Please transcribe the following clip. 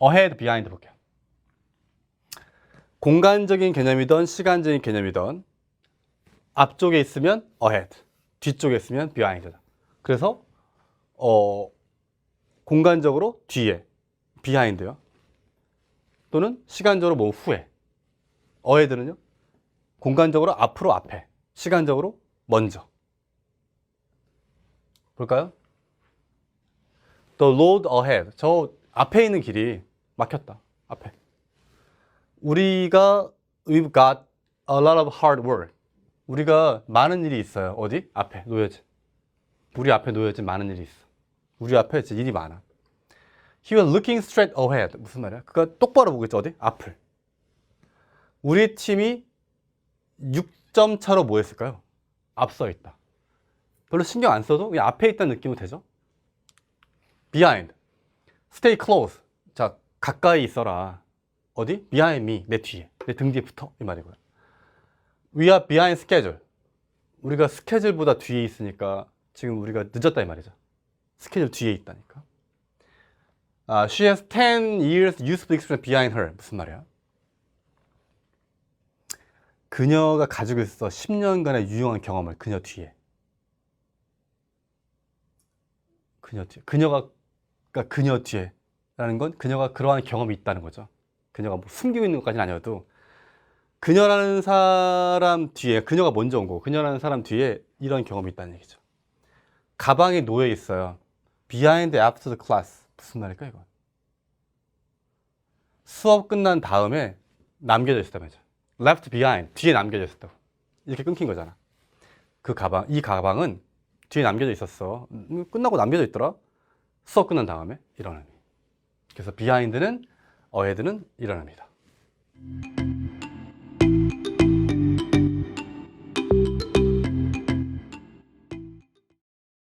ahead, behind 볼게요. 공간적인 개념이든 시간적인 개념이든 앞쪽에 있으면 ahead, 뒤쪽에 있으면 behind다. 그래서 어, 공간적으로 뒤에 behind요. 또는 시간적으로 뭐 후에 ahead는요. 공간적으로 앞으로 앞에, 시간적으로 먼저. 볼까요? The road ahead. 저 앞에 있는 길이 막혔다. 앞에. 우리가 we've got a lot of hard work. 우리가 많은 일이 있어요. 어디? 앞에 놓여진. 우리 앞에 놓여진 많은 일이 있어. 우리 앞에 진짜 일이 많아. He was looking straight ahead. 무슨 말이야? 그가 똑바로 보고 있죠. 어디? 앞을. 우리 팀이 6점 차로 뭐 했을까요? 앞서 있다. 별로 신경 안 써도 그냥 앞에 있다는 느낌으로 되죠? behind. Stay close. 자, 가까이 있어라. 어디? behind me. 내 뒤에. 내 등 뒤에 붙어. 이 말이고요. we are behind schedule. 우리가 스케줄보다 뒤에 있으니까 지금 우리가 늦었다 이 말이죠. 스케줄 뒤에 있다니까. 아, she has 10 years useful experience behind her. 무슨 말이야? 그녀가 가지고 있어 10년간의 유용한 경험을 그녀 뒤에. 그녀 뒤에. 그녀가 그러니까 그녀 뒤에라는 건 그녀가 그러한 경험이 있다는 거죠. 그녀가 뭐 숨기고 있는 것까지는 아니어도 그녀라는 사람 뒤에 그녀가 먼저 온 거고 그녀라는 사람 뒤에 이런 경험이 있다는 얘기죠. 가방에 놓여 있어요. Behind after the class. 무슨 말일까 이건? 수업 끝난 다음에 남겨져 있었다면서. Left behind. 뒤에 남겨져 있었다고. 이렇게 끊긴 거잖아. 그 가방, 이 가방은 뒤에 남겨져 있었어. 음, 끝나고 남겨져 있더라. 수업 끝난 다음에 의미. 그래서 ahead는 이런 의미다.